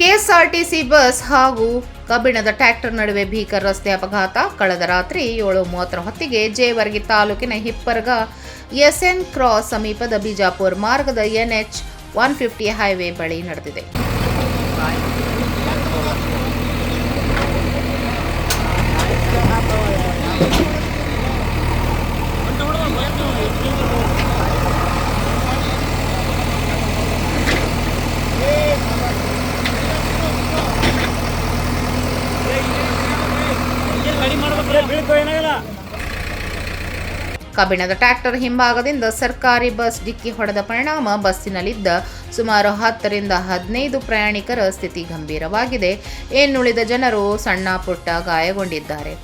KSRTC bus ಹಾಗೂ ಕಬ್ಬಿಣದ tractor ನಡುವೆ ಭೀಕರ ರಸ್ತೆ ಅಪಘಾತ. ಕಳೆದ ರಾತ್ರಿ ಏಳು ಮೂವತ್ತರ ಹೊತ್ತಿಗೆ ಜೇವರ್ಗಿ ತಾಲೂಕಿನ ಹಿಪ್ಪರ್ಗ ಎಸ್ಎನ್ ಕ್ರಾಸ್ ಸಮೀಪದ ಬಿಜಾಪುರ್ ಮಾರ್ಗದ ಎನ್ಎಚ್ ಒನ್ ಫಿಫ್ಟಿ ಹೈವೇ ಬಳಿ ನಡೆದಿದೆ. ಕಬ್ಬಿಣದ ಟ್ರ್ಯಾಕ್ಟರ್ ಹಿಂಭಾಗದಿಂದ ಸರ್ಕಾರಿ ಬಸ್ ಡಿಕ್ಕಿ ಹೊಡೆದ ಪರಿಣಾಮ. ಬಸ್ಸಿನಲ್ಲಿದ್ದ ಸುಮಾರು ಹತ್ತರಿಂದ ಹದಿನೈದು ಪ್ರಯಾಣಿಕರ ಸ್ಥಿತಿ ಗಂಭೀರವಾಗಿದೆ. ಇನ್ನುಳಿದ ಜನರು ಸಣ್ಣ ಪುಟ್ಟ ಗಾಯಗೊಂಡಿದ್ದಾರೆ.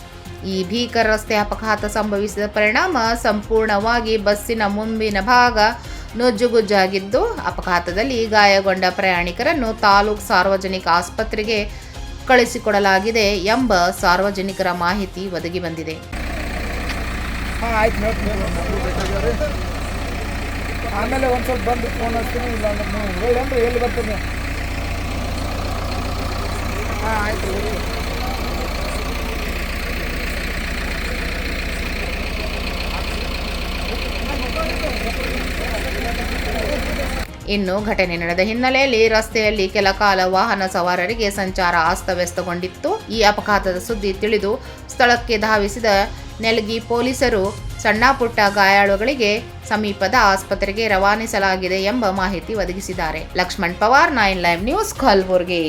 ಈ ಭೀಕರ ರಸ್ತೆ ಅಪಘಾತ ಸಂಭವಿಸಿದ ಪರಿಣಾಮ ಸಂಪೂರ್ಣವಾಗಿ ಬಸ್ಸಿನ ಮುಂಬಿನ ಭಾಗ ನುಜ್ಜುಗುಜ್ಜಾಗಿದ್ದು, ಅಪಘಾತದಲ್ಲಿ ಗಾಯಗೊಂಡ ಪ್ರಯಾಣಿಕರನ್ನು ತಾಲೂಕು ಸಾರ್ವಜನಿಕ ಆಸ್ಪತ್ರೆಗೆ ಕಳಿಸಿಕೊಡಲಾಗಿದೆ ಎಂಬ ಸಾರ್ವಜನಿಕರ ಮಾಹಿತಿ ಒದಗಿ ಬಂದಿದೆ. ಆಮೇಲೆ ಒಂದು ಸ್ವಲ್ಪ ಬಂದು ಫೋನ್ ಹಚ್ತೀನಿ, ಇಲ್ಲ ಹೇಳಿ ಅಂದ್ರೆ ಎಲ್ಲಿ ಬರ್ತೀನಿ. ಹಾಂ, ಆಯ್ತು ಹೇಳಿ. ಇನ್ನು ಘಟನೆ ನಡೆದ ಹಿನ್ನೆಲೆಯಲ್ಲಿ ರಸ್ತೆಯಲ್ಲಿ ಕೆಲ ಕಾಲ ವಾಹನ ಸವಾರರಿಗೆ ಸಂಚಾರ ಅಸ್ತವ್ಯಸ್ತಗೊಂಡಿತ್ತು. ಈ ಅಪಘಾತದ ಸುದ್ದಿ ತಿಳಿದು ಸ್ಥಳಕ್ಕೆ ಧಾವಿಸಿದ ನೆಲಗಿ ಪೊಲೀಸರು ಸಣ್ಣ ಪುಟ್ಟ ಗಾಯಾಳುಗಳಿಗೆ ಸಮೀಪದ ಆಸ್ಪತ್ರೆಗೆ ರವಾನಿಸಲಾಗಿದೆ ಎಂಬ ಮಾಹಿತಿ ಒದಗಿಸಿದ್ದಾರೆ. Lakshman Pawar, nine live news, Kalburgi.